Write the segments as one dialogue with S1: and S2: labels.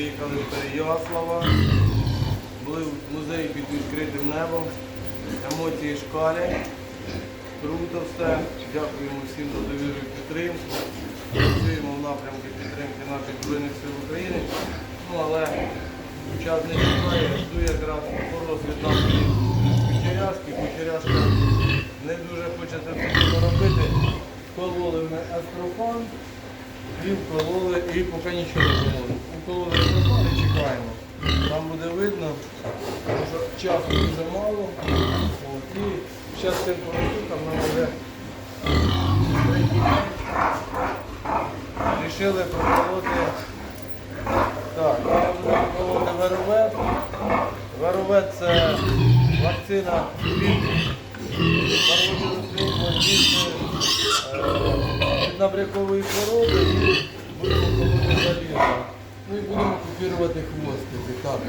S1: приїхали в Переяслава, були в музеї під відкритим небом, емоції шкалять, круто все. Дякуємо всім за довіру і підтримку. Працюємо в напрямку підтримки наших Збройних сил України. Ну, але час не чекає, жду якраз розвід нашої кучерязки. Кучерязка не дуже хоче це робити. Кололи ми астрофан, і вкололи, і поки нічого не кололи. Укололи і чекаємо. Там буде видно, що часу дуже мало. От, і зараз там нам вже. Рішили проколоти. Так, я проколоти веровет. Веровет це вакцина від від набрякової хвороби і будемо залізо. Ну і будемо купувати хвостики. Так.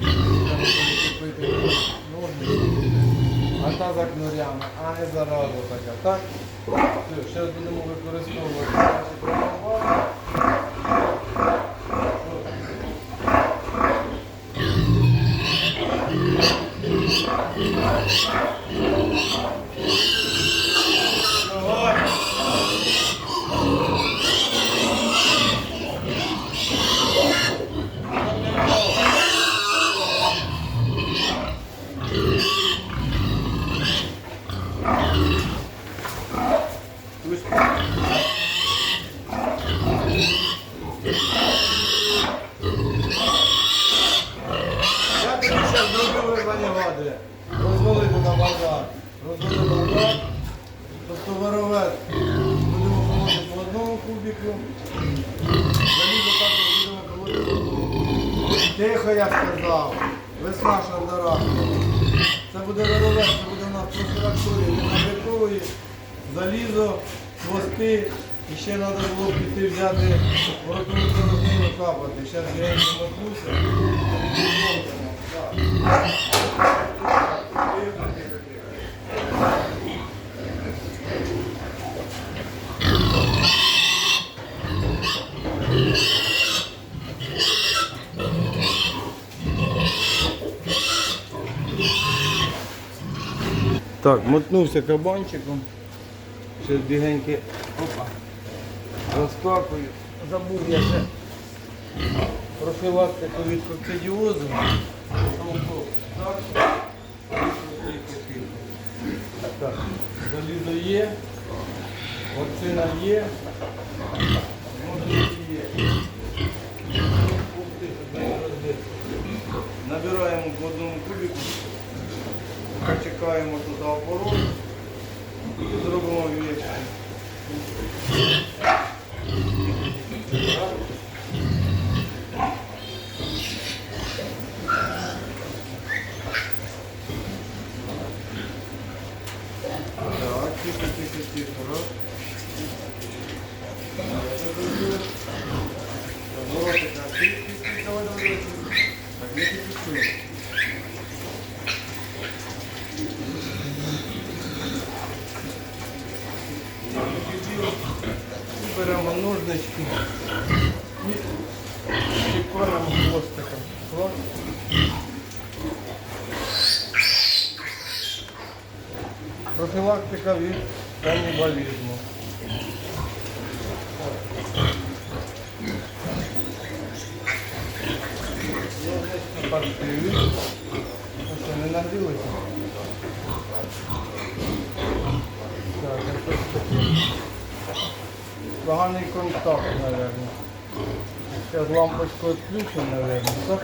S1: Треба купити ножниці. А та за кнурями, а не зараза така. Так? Все, зараз будемо використовувати наші промовати. Я тобі зараз зробив визвання влади. Розвалити на базар. Розвалити базар. Тобто варовет. Будемо проводити по одному кубіку. Залізо також будемо проводити. Тихо я сказав. Весна шандарах. Це буде варовет, це буде у нас профілакторія, набрякової, залізо, хвости. І ще треба було піти взяти воротову рослину капати. Зараз я їм намотнуся. Так, мотнувся кабанчиком. Ще бігеньки опа, розкакую. Забув я ще профілактику від кокцидіозу. Так, залізо є, вакцина є, модулі є. Набираємо по одному кубику. Чекаємо туди оборот і зробимо вішки. Так, тихо, тихо, тихо. Раз. Оборот, так, тихо, тихо, давай, давай, давай. Так, не підписуй. Беремо ножнички і чекаємо хвостиком. Клас. Профілактика від канібалізму. Партиві. Ну не нагрілися? Так, а що таке? Поганий контакт, наверное. Сейчас лампочку отключим, наверное, так?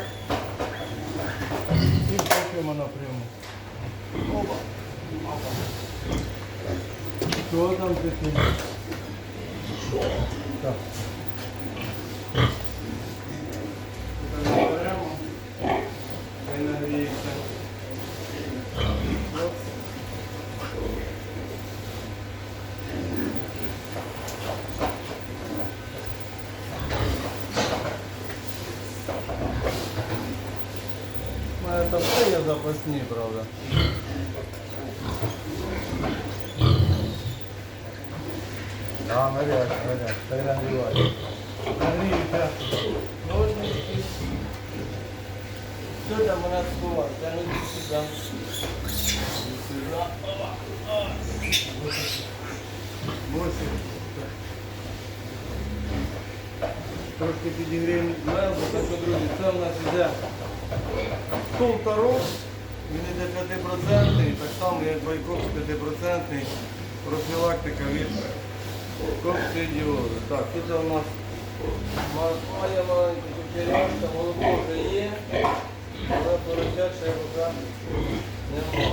S1: И включим напрямую. Опа. Что там таке? Так. Так, беремо. Хай нагріється. Оп. Ну, это все я запасні, правда. А, горять, горять, хай нагріває. Нагріється. Ну, ось Що там мене сховати? Я не йду сюди. Іди Сюди. Опа. О. Ось. Трошки підігріємо лезо, так що, друзі, це в нас іде Полторок, він іде 5%, так само як байкокс 5% профілактика від коксидіозу. Так, тут у нас має маленька кучеряшка, молоко вже є, але поросят ще поки немає.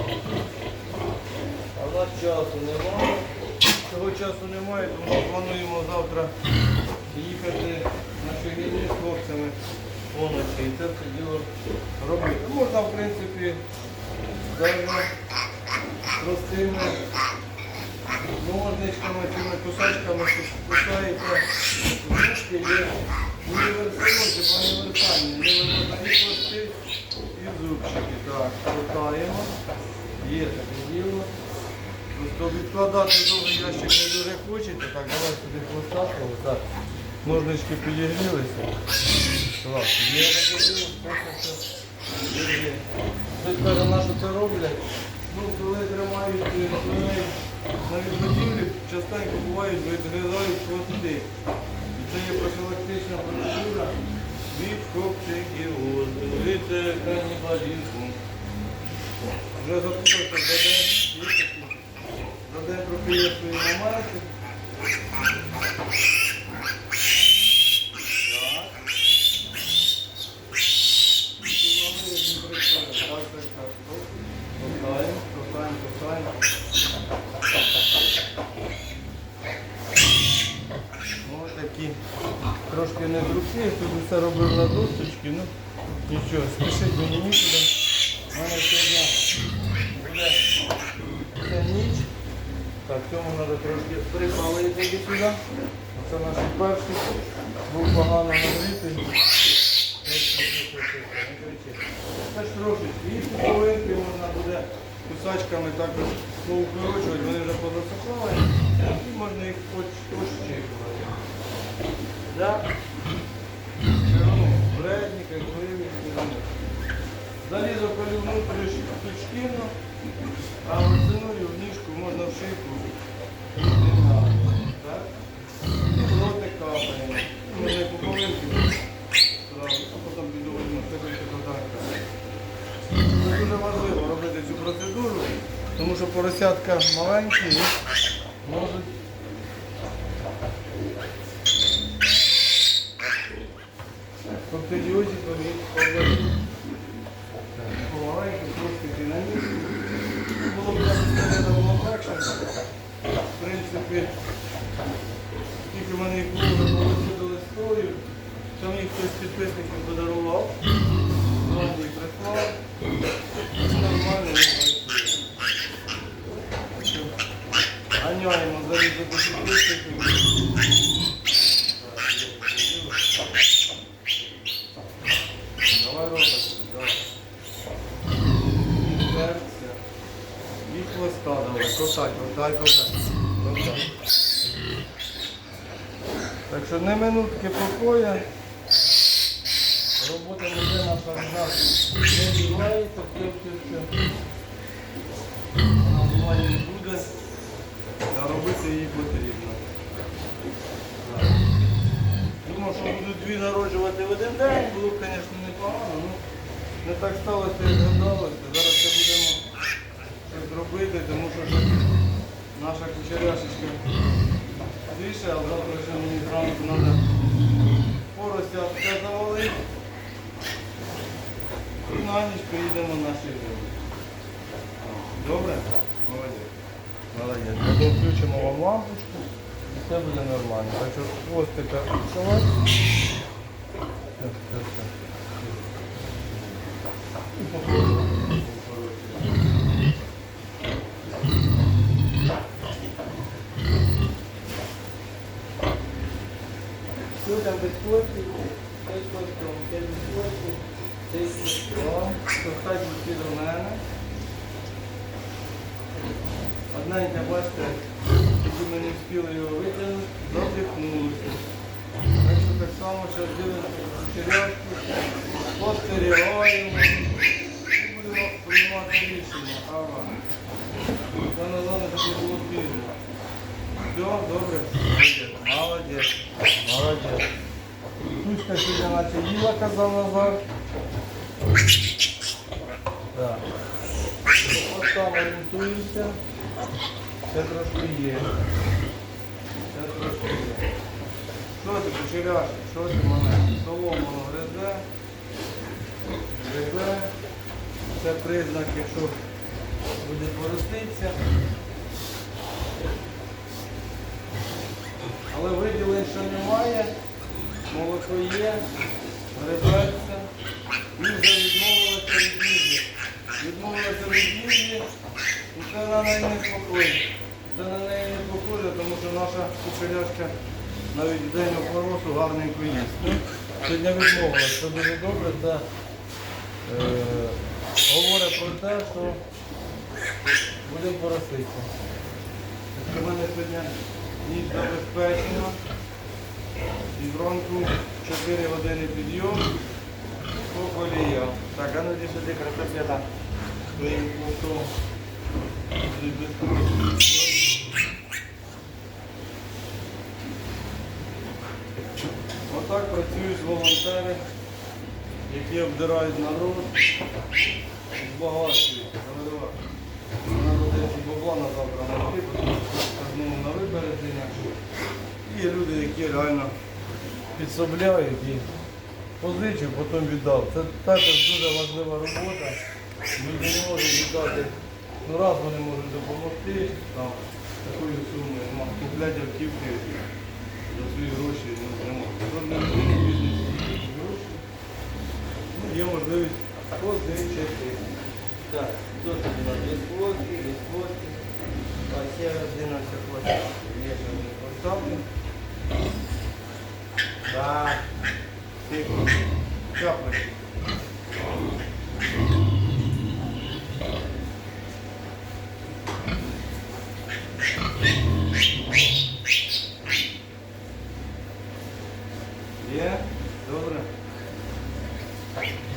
S1: А в нас часу немає. Цього часу немає, тому плануємо завтра їхати на Шегині з хлопцями поночі і це все діло робити. Можна, в принципі, навіть простими ножничками, цими кусачками, що кусаєте, зубки є універсальні, універсальні, не можна і зубчики. Так, крутаємо. Є таке діло. Відкладати довгий ящик не дуже хочете. Так, давай сюди хвостати. Ножнички підігрілися. Клас. Є. Хтось каже, на що це роблять? Ну, коли тримають е, свиней на відгодівлі, частенько бувають, відгризають хвости. І це є профілактична процедура від коксикіозу, від е, канібалізму. Вже запутався за день, за день трохи свої моменти. Я тут все робив на досточки, ну нічого, спішить мені нікуди. У мене сьогодні буде ніч. Так, цьому треба трошки припалити сюди. Це наш перший. Був погано нагрітий. Це ж трошечки. Їх половинки можна буде кусачками також поукорочувати, вони вже позасохали. І можна їх пощикувати. Да? Ну, Бредника, кливі, Залізо колю внутрі штучкину, а оціною в ніжку можна в шийку. Так? І в ротик капаємо. Можна і по полинки. Зразу, а потім підовольно секунду контакта. Це дуже важливо робити цю процедуру, тому що поросятка маленькі і можуть коктильозі повідомити. Помаленьку, трошки динамічно. Було б так, було легше. В тільки в мене їх було вже повиходили строю. Там їх хтось з підписників подарував. Знову їх прислав. Нормально, не працює. Ганяємо залізо до підписників. Давай робити, давай. Так що не минутки покоя. Робота наша вже не все, все. Вона буває не буде, а робити її потрібно. Так. Думав, що будуть дві народжувати в один день, було звісно, непогано, ну не так сталося, як гадалося. Зараз це будемо щось робити, тому що наша кучеряшечка більше, а завтра ще мені зранку треба поросятка завалити. І на ніч поїдемо на шибу. Добре? Молодець. Молодець. Потім включимо вам лампочку і все буде нормально. Що хвостика відсувати. Так, так, так. over 14 казав Назар. Так. Ось там орієнтуємося. Це трошки є. Це трошки є. Що ти, кучеряш? Що ти мене? Солому гризе. Гризе. Це признак, якщо буде пороститися. Але виділень, що немає, молоко є, гребеться. І вже відмовилася від їжі. Відмовилася від їжі, і це на неї не схоже. Це на неї не похоже, тому що наша кучеряшка навіть в день опоросу гарненько їсть. Ну, Сьогодні відмовилася, це дуже добре. Це е, говорить про те, що будемо пороситися. У мене сьогодні ніч забезпечена. І зранку 4 години підйом по колія. Так, а ну іди сюди, безпечно. Отак працюють волонтери, які обдирають народ, збагачують. Треба десь і бабла на завтра тому знову на випередження. І люди, які реально підсобляють і позичив, потім віддав. Це також дуже важлива робота. Люди не можуть віддати. Ну раз вони можуть допомогти там, сумою, ну, купляти автівки за свої гроші не можуть. Жодної є гроші. Ну, є можливість позичити. Так, тут у нас фотки. А ще родина все хватає. Є ще один поставлю. Тихо. Чапли. Є? Добре.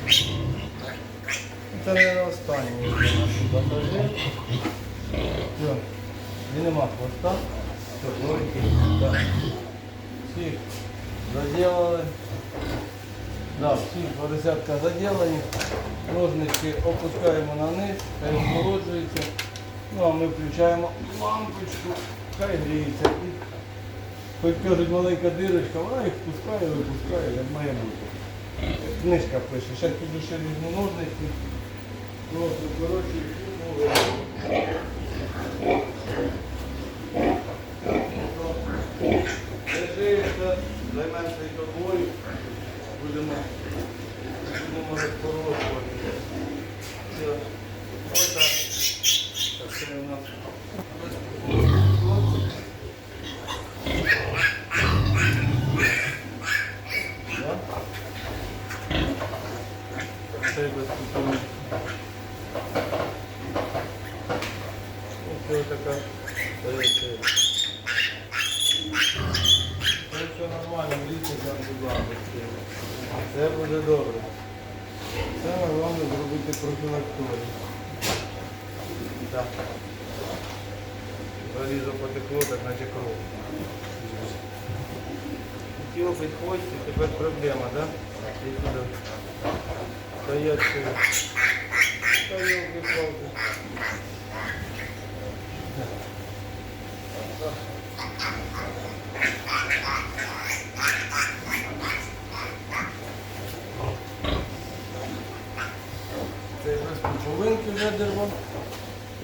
S1: Все. Нема хвоста. Все, логіки. Так. Всіх заділили. Да, всі поросятка заділені. Ножнички опускаємо на низ, хай охолоджується. Ну а ми включаємо лампочку, хай гріється. І Хоч кажуть маленька дирочка, вона їх впускає, випускає, як має бути. Книжка пише, ще піду ще візьму ножниці. Просто коротше, ну, Лежишся, займемося і тобою, будемо, розпорожувати. Все. Ось так. Так, це у нас. Да? Це без купони. Ось така. Це Це все нормально, влізти там будь ласка. Все буде добре. Саме головне зробити профілакторію. Так. Залізо потекло, так наче кров. Хотіло пить хвості, тепер проблема, да? І туди. Стоять. Та йолки-палки. Це без пуповинки вже дерво.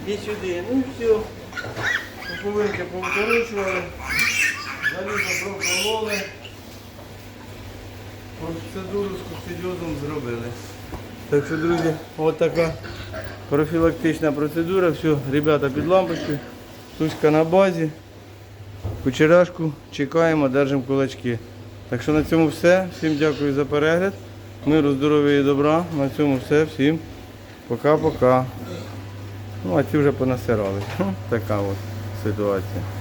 S1: Іди сюди, ну і все. Пуповинки повторучували. Залізо прокололи. Процедуру зробили. Так що, друзі, от така профілактична процедура. Все, ребята під лампочкою. Туська на базі. Кучеряшку чекаємо, держимо кулачки. Так що на цьому все. Всім дякую за перегляд. Миру, здоров'я і добра. На цьому все. Всім пока-пока. Ну, а ці вже понасирали. Така от ситуація.